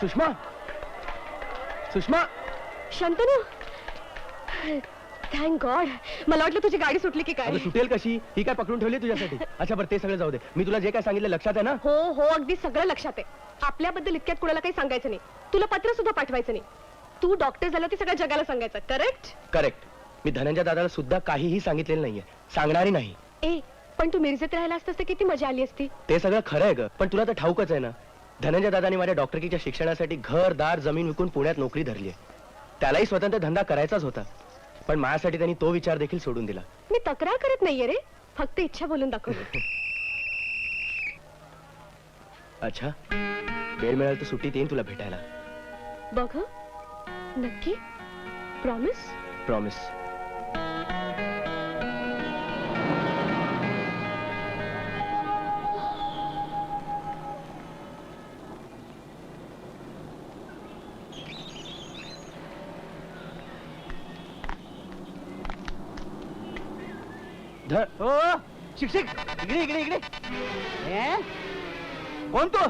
Sushma? Sushma? Shantanu? Thank God मला वाटलं तुझी गाडी सुटली की काय. अगं सुटेल कशी? ही काय पकडून ठेवली तुझ्यासाठी? अच्छा बरं ते सगळं जाऊ दे. मी तुला जे काय सांगितलं लक्षात आहे ना? हो हो अगदी सगळं लक्षात आहे. आपल्याबद्दल इतक्यात कुणाला काही सांगायचं नाही. तुला पत्र सुद्धा पाठवायचं नाही. तू डॉक्टर झाला ते सगळ्या जगाला सांगायचं करेक्ट करेक्ट मी धनंजय दादाला सुद्धा काहीही सांगितलेलं नाहीये. सांगणारी नाही. ए पण तू मिरजेत राहिला असतास तर किती मजा आली असती. ते सगळं खरं आहे ग पण तुला तर ठाऊकच आहे ना. धनंजय दादानी माझ्या डॉक्टरकीच्या शिक्षणासाठी घर दार जमीन विकून पुण्यात नोकरी धरली आहे. त्यालाही स्वतंत्र धंदा करायचाच होता. पण माझ्यासाठी त्यांनी तो विचार देखील सोडून दिला. मी तक्रार करत नाहीये रे. फक्त इच्छा बोलून दाखवली. अच्छा. वेळ मिळाल तर सुट्टीत येईन तुला भेटायला. बघ हं. नक्की. प्रॉमिस प्रॉमिस हो शिक्षक इकडे इकडे इकडे. हे? कोण तू?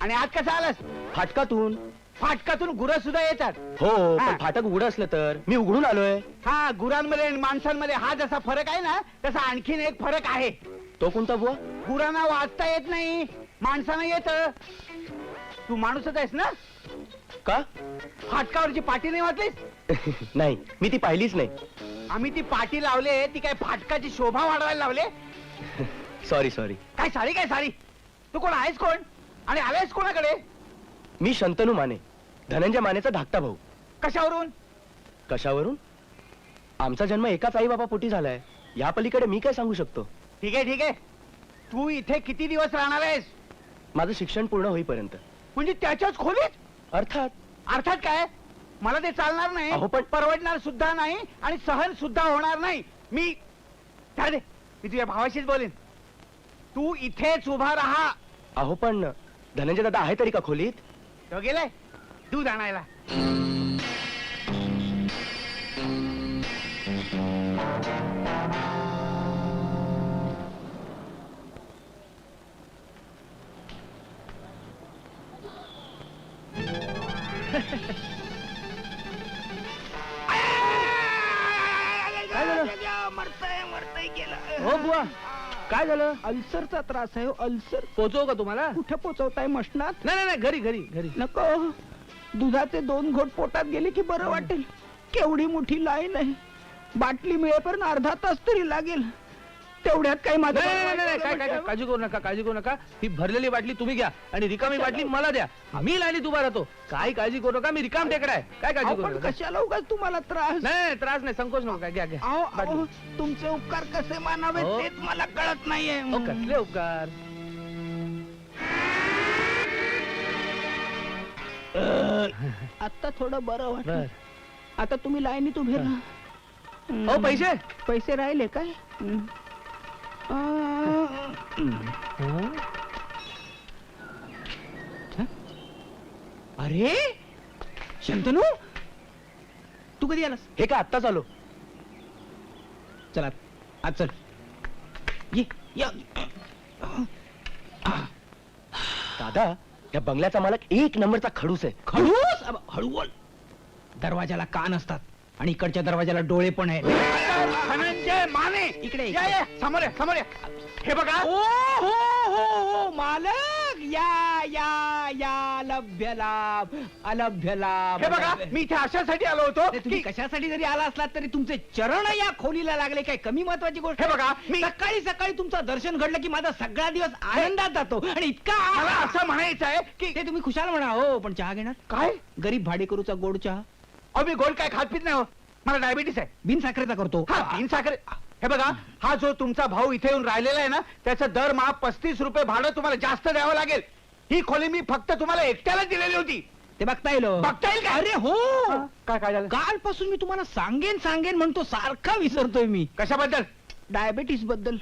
आणि आज कसा आलास? फाटकातून. फाटकातून गुरं सुद्धा येतात. हो हा. फाटक उघड असलं तर? मी उघडून आलोय. हा गुरांमध्ये आणि माणसांमध्ये हा जसा फरक आहे ना तसा आणखीन एक फरक आहे. तो कोणता बुवा? गुरांना वाचता येत नाही माणसानं येत. तू माणूसच आहेस ना? का? फाटकावरची पाटी नाही वाचलीस नाही मी ती पाहिलीच नाही. आम्ही ती पाटी लावले ती काय फाटकाची शोभा वाढवायला लावले? सॉरी सॉरी काय साडी काय साडी तू कोण आहेस कोण? आणि आलायस कोणाकडे? मी शंतनू माने धनंजय मानेचा धाकटा भाऊ. कशावरून? कशावरून? आमचा जन्म एकाच आई बाबा पोटी झालाय. या पलीकडे मी काय सांगू शकतो? ठीक आहे ठीक आहे. तू इथे किती दिवस राहणार आहेस? माझं शिक्षण पूर्ण होईपर्यंत. म्हणजे त्याच्याच खोलीत? अर्थात? अर्थात काय? मला ते चालणार नाही. पण- परवडणार सुद्धा नाही आणि सहन सुद्धा होणार नाही. मी काय दे. मी तुझ्या भावाशीच बोलेन. तू इथेच उभा राहा. अहो पण धनंजय दादा आहे तरी का खोलीत? तो गेलाय. दूध आणायला. अल्सरचा त्रास आहे हो, अल्सर. पोचव का तुम्हाला? कुठे पोचवताय मशनात? नाही नाही घरी घरी घरी. नको. दुधाचे दोन घोट पोटात गेले की बरं वाटेल. केवढी मोठी लाईन आहे. बाटली मिळेपर्यंत अर्धा तास तरी लागेल. तेवढ्यात काही माझं नाही, नाही, नाही, बरं काय काय काय, वाटेल. काळजी करू नका काळजी करू नका. ही भरलेली बाटली तुम्ही घ्या आणि रिकामी बाटली मला द्या. आम्ही लाईनीत उभा राहतो. काय काळजी करू नका मी रिकाम टेकडा आहे काय काळजी करू नका? कशाला उगाच तुम्हाला त्रास? नाही नाही, त्रास नाही संकोच नका घ्या घ्या अहो, अहो, बाटली. तुमचे उपकार कसे मानावे हो. तेच मला कळत नाहीये. अहो, कसले उपकार? आता थोडं बरं बर. वाटत आता तुम्ही लाईनीत उभे राहा. अहो हम्म. पैसे? पैसे राहिले काय. अरे शंतनू तू कधी आलास? हे काय आत्ताच आलो. चला आज चल. ये या. दादा या बंगल्याचा मालक एक नंबरचा खडूस आहे. खडूस? अब हळू बोल. दरवाजाला कान असतात आणि इकडच्या दरवाजाला डोळे पण आहेत. धनंजय माने. इकडे, या या. समोर या समोर या. हे बघा. ओ हो हो हो. मालक या या या. लभ्य लाभ अलभ्य लाभ. हे बघा मी इथे अशासाठी आलो होतो अरे, तुम्ही की- कशासाठी जरी आला असलात तरी तुमचे चरण या खोलीला लागले. काय कमी महत्वाची गोष्ट हे आहे? बघा, मी- सकाळी सकाळी तुमचं दर्शन घडलं की माझा सगळा दिवस आनंदात जातो. आणि इतका मला असं म्हणायचं आहे की ते तुम्ही खुशाल म्हणा. हो पण चहा घेणार? काय? गरीब भाडेकरूचा गोड चहा. अहो मी गोड काय खात पित नाही हो. मला डायबिटीस आहे. बिन साखरेचा करतो. हा तीन साखर हे बघा हा जो तुमचा भाऊ इथे येऊन राहिलेला आहे ना त्याचं दरमहा पस्तीस रुपये भाडं तुम्हाला जास्त द्यावं लागेल. ही खोली मी फक्त तुम्हाला एकट्याला दिलेली होती. ते बघता येईल हो. बघता येईल का? अरे हो. काय काय झालं कालपासून मी तुम्हाला सांगेन सांगेन म्हणतो सारखा विसरतोय मी. कशाबद्दल? डायबेटीसबद्दल.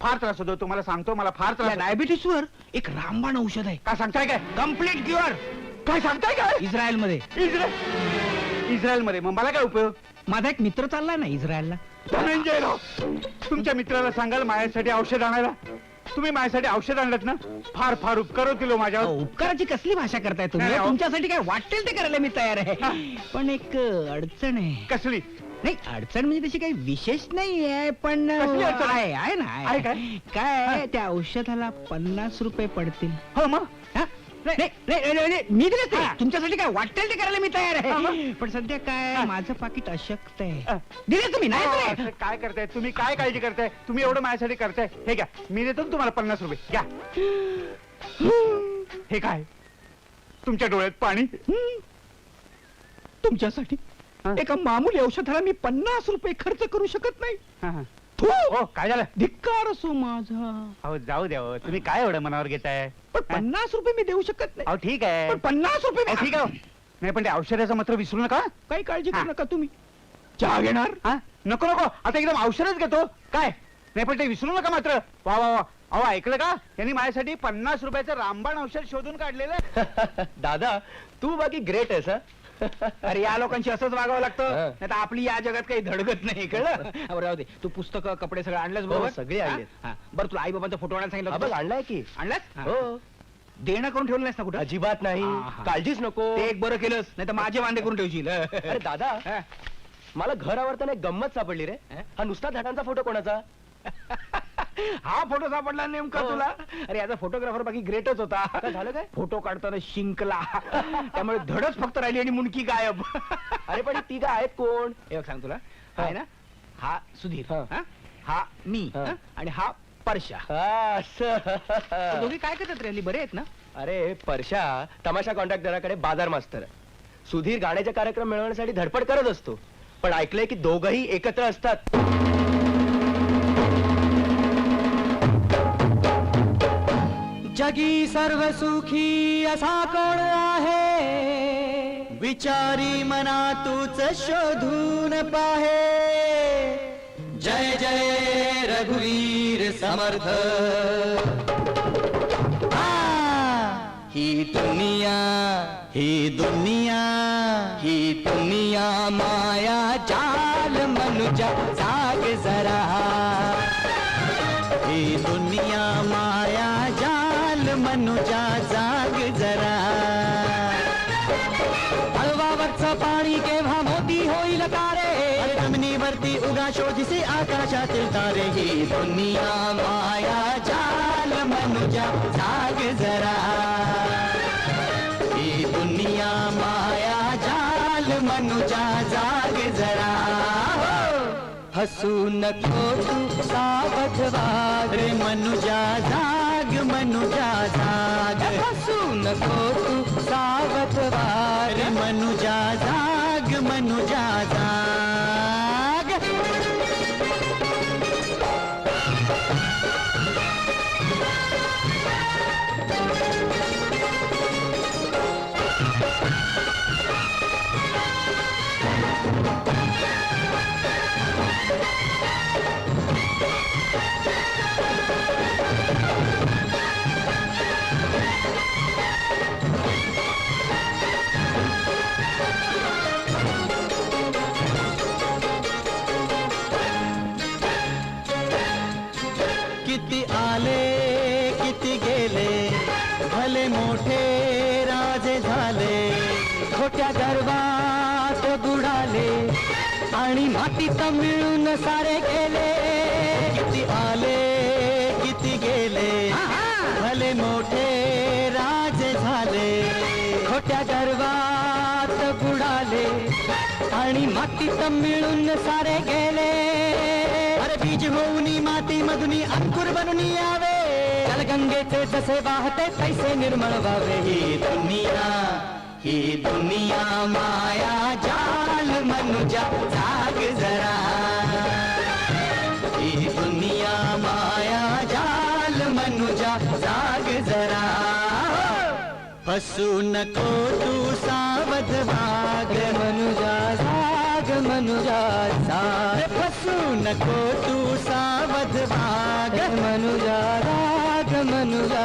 फार त्रास होतो तुम्हाला सांगतो मला फार त्रास होतो. डायबिटीस वर एक रामबाण औषध आहे. काय सांगताय काय? कंप्लीट क्युअर काय सांगताय काय? इस्रायलमध्ये इस्रायल इस्रायलमध्ये मग मला काय उपयोग? माझा एक मित्र चाललाय ना इस्रायलला. धनंजय राव? तुमच्या मित्राला सांगाल माझ्यासाठी औषध आणायला? तुम्ही माझ्यासाठी औषध आणलं ना? फार फार उपकार होतील हो माझ्यावर. उपकाराची कसली भाषा करताय तुम्ही? नाही, अहो. तुमच्यासाठी काय वाटेल ते करायला मी तयार आहे. पण एक अ, अडचण आहे. कसली? नाही अडचण म्हणजे तशी काही विशेष नाही आहे पण अ, कसली अडचण? आहे आहे ना आहे. काय? काय आहे, त्या औषधाला पन्नास रुपये पडतील. हो मग? हा? नाही, नाही, नाही, मी दिले ते हा. तुमच्यासाठी काय वाटेल ते करायला मी तयार हा, आहे मग? पण सध्या काय. माझं पाकिट अशक्त. आहे दिले तुम्ही नाही अहो, दिले? असं काय करताय तुम्ही काय काळजी करताय तुम्ही एवढं माझ्यासाठी करताय हे घ्या मी देतो ना तुम्हाला पन्नास रुपये घ्या हे काय तुमच्या डोळ्यात पाणी. तुमच्यासाठी हा. एका मामूली औषधाला मी पन्नास रुपये खर्च करू शकत नाही हा, हा. थू! हो काय झालं? धिक्कार असो माझा. अहो जाऊ द्या हो. तुम्ही काय एवढं मनावर घेताय? पण पन्नास रुपये मी देऊ शकत नाही. अहो ठीक आहे. पण पन्नास रुपये मी- ठीक आहे हो. नाही पण ते औषधाचं मात्र विसरू नका. काही काळजी हा. करू नका तुम्ही. चहा घेणार? हा? नको नको. आता एकदम औषधच घेतो. काय? नाही पण ते विसरू नका मात्र. वा वा वा. अहो ऐकलं का? यांनी माझ्यासाठी पन्नास रुपयाचं रामबाण औषध शोधून काढलेलं आहे. दादा तू बाकी ग्रेट आहेस हा? अरे या लोकांशी असंच वागावं लागतं हा. नाही तर आपली या जगात काही धडगत नाही कळलं अहो, राहू दे तू पुस्तक कपडे सगळं बरोबर हो, सगळे आणलेत. हा? हा. बरं तुला आई बाबांचा फोटो आणायला सांगितलं हा बघ होतं? आणलाय की आणलास हा. हो देणं करून ठेवलं नाहीस ना कुठं अजिबात नाही. काळजीच नको ते एक बरं केलंस नाही तर माझे वांदे करून ठेवशील अरे दादा हा. मला घर आवडताना एक गंमत सापडली रे हा? हा नुसता झाडांचा फोटो कोणाचा हा फोटो सापडला नेमका हो. तुला अरे याचा फोटोग्राफर बाकी ग्रेटच होता काय झालं काय? फोटो काढताना शिंकला त्यामुळे धडच फक्त राहिली आणि मुंडकी गायब अरे पण ती काय आहेत कोण हे बघ सांग तुला हा. आहे ना हा सुधीर हा. हा? हा मी हा. हा? आणि हा परशा हा, असं. दोघी काय करतात रे हल्ली बरे आहेत ना अरे परशा तमाशा कॉन्ट्रॅक्टराकडे बाजार मास्तर आहे. सुधीर गाण्याचे कार्यक्रम मिळवण्यासाठी धडपड करत असतो पण ऐकलंय की दोघही एकत्र असतात जगी सर्व सुखी असा कोण आहे? विचारी मना तूच शोधून पाहे. जय जय रघुवीर समर्थ. ही दुनिया ही दुनिया ही दुनिया माया जाल मनुजा जाग जरा. ही दुनिया शोधिसे आकाशातील तारे ही दुनिया माया जाल मनुजा जाग जरा. ही दुनिया माया जाल मनुजा जाग जरा. हसू नको तू सावध वाग रे मनुजा जाग मनुजा जाग. हसू नको तू सावध वाग रे मनुजा जाग मनुजा जाग. खोट्या गर्वात बुडाले आणि मातीत मिळून सारे गेले. किती आले किती गेले भले मोठे राजे झाले. खोट्या गर्वात बुडाले आणि मातीत मिळून सारे गेले. अरे बीज होऊन माती मधून अंकुर बनून यावे. गंगेचे जसे वाहते तैसे निर्मळ व्हावे. ही ही दुनिया माया जाल मनुजा जाग जरा. ही दुनिया माया जाल मनुजा जाग जरा. बसू नको तू सावध भाग मनुजा जाग मनुजा जाग. हसू नको तू सावध भाग मनुजा राग मनुजा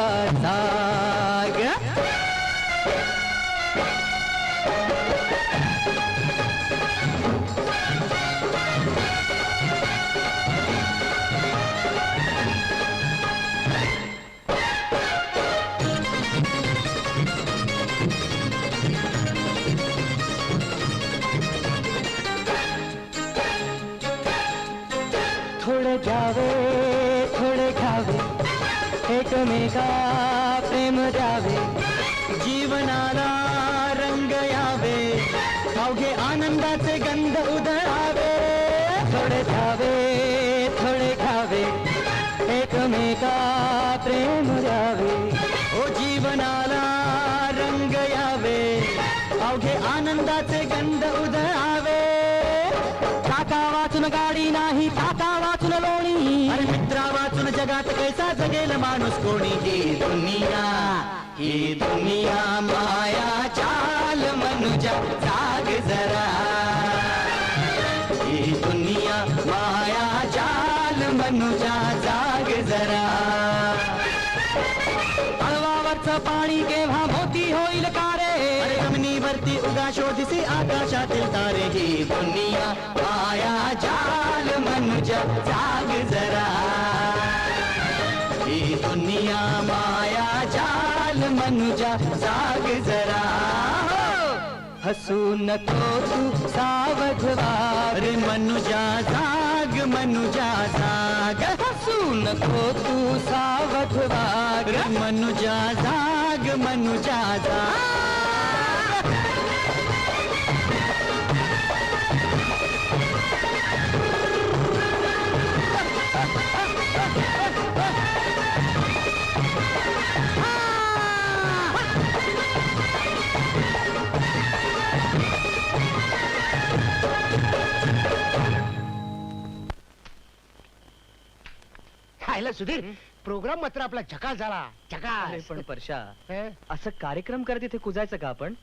एकमेका प्रेम द्यावे? जीवनाला रंग यावे. अवघे आनंदाचे गंध उधळावे थोडे खावे थोडे खावे एकमेका प्रेम द्यावे. ओ जीवनाला रंग यावे. अवघे आनंदाचे गंध उधळावे काका वाचून गाडी नाही जगात कैसा जगेल माणूस कोणी? ही दुनिया ही दुनिया माया चाल मनुजा जाग जरा. ही दुनिया माया चाल मनुजा जाग जरा. हळवावरचं पाणी केव्हा मोती होईल का रे? जमिनीवरती उगा शोधसी आकाशातील तारे. ही दुनिया माया चाल मनुजा जाग जरा. दुनिया माया जाल मनुजा जाग जरा। हसू नको तू सावध रे मनुजा जाग मनुजा जाग। हसू नको तू सावध वाग। रे मनुजा जाग मनुजा जाग। सुधीर प्रोग्राम मात्र आपला झकास झाला. झकास. पण परशा हं? असं कार्यक्रम करत इथे कुजायचं का आपण?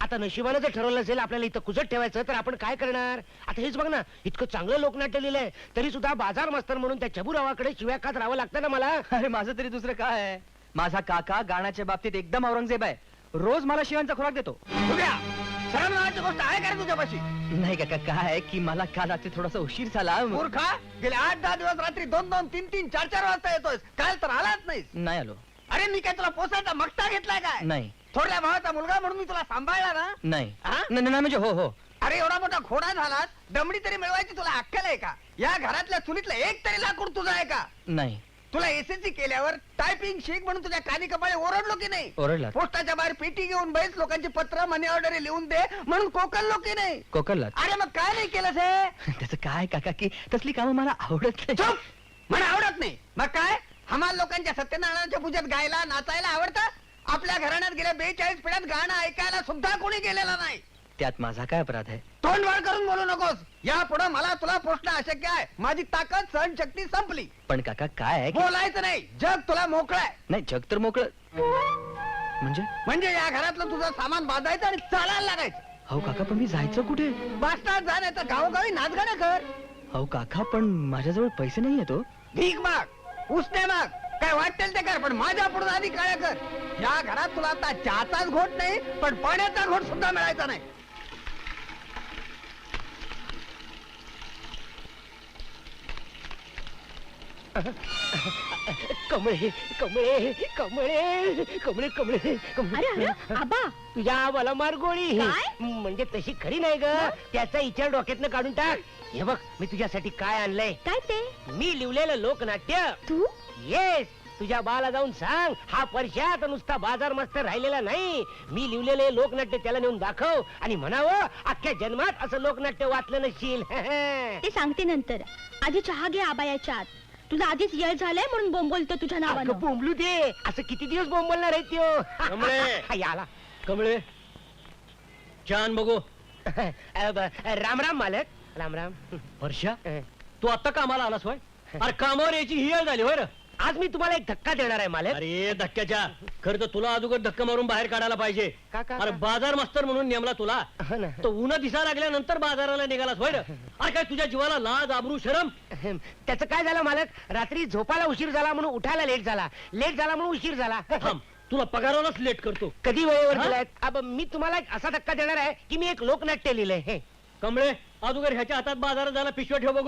आता नशिबानं जर ठरवलं असेल आपल्याला इथं कुजत ठेवायचं तर आपण काय करणार? आता हेच बघ ना इतकं चांगलं लोकनाट्य लिहिलंय तरी सुद्धा बाजार मस्तर म्हणून त्या चबुरावाकडे शिव्या खात राहावं लागतं ना मला? अरे माझं तरी दुसरं काय आहे? माझा काका गाण्याच्या बाबतीत एकदम औरंगजेब आहे. रोज मला शिवांचा खुराक देतो. उद्या! नावाची गोष्ट आहे का रे तुझ्यापाशी? नाही काका काय आहे की मला काल रात्री थोडासा उशीर झाला. मूर्खा गेले आठ दहा दिवस रात्री दोन दोन तीन तीन चार चार वाजता येतोय काल तर आलाच नाही नाही आलो. अरे मी काय तुला पोसायचा मगता घेतलाय काय? नाही. थोड्या भावाचा मुलगा म्हणून मी तुला सांभाळला ना? नाही. हा? नाही नाही, म्हणजे हो हो. अरे एवढा मोठा घोडा झालास दमडी तरी मिळवायची तुला अक्कल आहे का? या घरातल्या चुलीतलं एक तरी लाकूड तुझं आहे का? नाही. तुला एसएससी केल्यावर टायपिंग शिक म्हणून तुझ्या कानी कपाळे ओरडलो की नाही? ओरडला. पोस्टाच्या बाहेर पेटी घेऊन बैस लोकांची पत्र मनी ऑर्डर लिहून दे म्हणून कोकणलो की नाही? कोकणला अरे मग काय नाही केलं हे? त्याचं काय काका की तसली कामं मला आवडत नाही. मला आवडत नाही. मग काय? हमाल लोकांच्या सत्यनारायणाच्या पूजेत गायला नाचायला आवडतं? आपल्या घराण्यात गेल्या बेचाळीस पिढ्यात गाणं ऐकायला सुद्धा कोणी गेलेला नाही. त्यात माझा काय अपराध आहे? तोंड वाढ करून बोलू नकोस. या पुढे मला तुला पोचणं अशक्य आहे. माझी ताकद सहन शक्ती संपली. पण काका काय आहे की- बोलायचं नाही. जग तुला मोकळं आहे. नाही जग तर मोकळं म्हणजे? म्हणजे या घरातलं तुझं सामान बांधायचं आणि चालायला लागायचं. हो काका पण मी जायचं कुठे? बास्टात जा नाही तर गावोगावी नाचगाणं कर. हो काका पण माझ्याजवळ पैसे नाही येतो भीक माग उसने माग. काय वाटेल ते कर पण माझ्या पुढे आधी काय कर. या घरात तुला आता चहाचाच घोट नाही पण पाण्याचा घोट सुद्धा मिळायचा नाही. कमळे कमळे कमळे कमळे कमळे अरे अरे आबा. तुझ्या मला मार गोळी. काय? म्हणजे तशी खरी नाही ग. त्याचा विचार डोक्यातनं काढून टाक. हे बघ मी तुझ्यासाठी काय आणलंय? काय ते? मी लिवलेलं लोकनाट्य. तू? येस तुझ्या बाला जाऊन सांग. हा परशात नुसता बाजार मस्त राहिलेला नाही. मी लिवलेले लोकनाट्य त्याला नेऊन दाखव आणि म्हणावं अख्ख्या जन्मात असं लोकनाट्य वाचलं नसशील ते सांगते नंतर. आधी चहा घे आबा याच्या आत. तुझा आधीच येळ झालाय म्हणून बोंबलतो तुझ्या अगं नावानं. बोंबलू दे. असं किती दिवस बोंबलणार आहे त्यो? कमळे. याला कमळे. छान बघू. अ, ब- राम राम मालक. राम राम. वर्षा अ, तू आता कामाला आलास होय? अरे कामावर यायची ही वेळ झाली होय रे. आज मी तुम्हाला एक धक्का देणार आहे मालक. अरे धक्क्याच्या. खरं तर तुला अगोदर धक्का मारून बाहेर काढायला पाहिजे. का, का, अरे का? बाजार मास्तर म्हणून नेमला तुला. हो ना. तो उन्हा दिसा लागल्यानंतर बाजाराला निघालास होय अरे काय तुझ्या जीवाला लाज आबरू शरम? अहं, त्याचं काय झालं मालक? रात्री झोपायला उशीर झाला म्हणून उठायला लेट झाला. लेट झाला म्हणून उशीर झाला. थांब तुला पगारालाच लेट करतो. कधी वेळेवर हा? दिलाय अब मी तुम्हाला एक असा धक्का देणार आहे की मी एक लोकनाट्य लिहिलंय. हे. कमळे अगोदर ह्याच्या हातात बाजारात जायला पिशव्या ठेव बघू.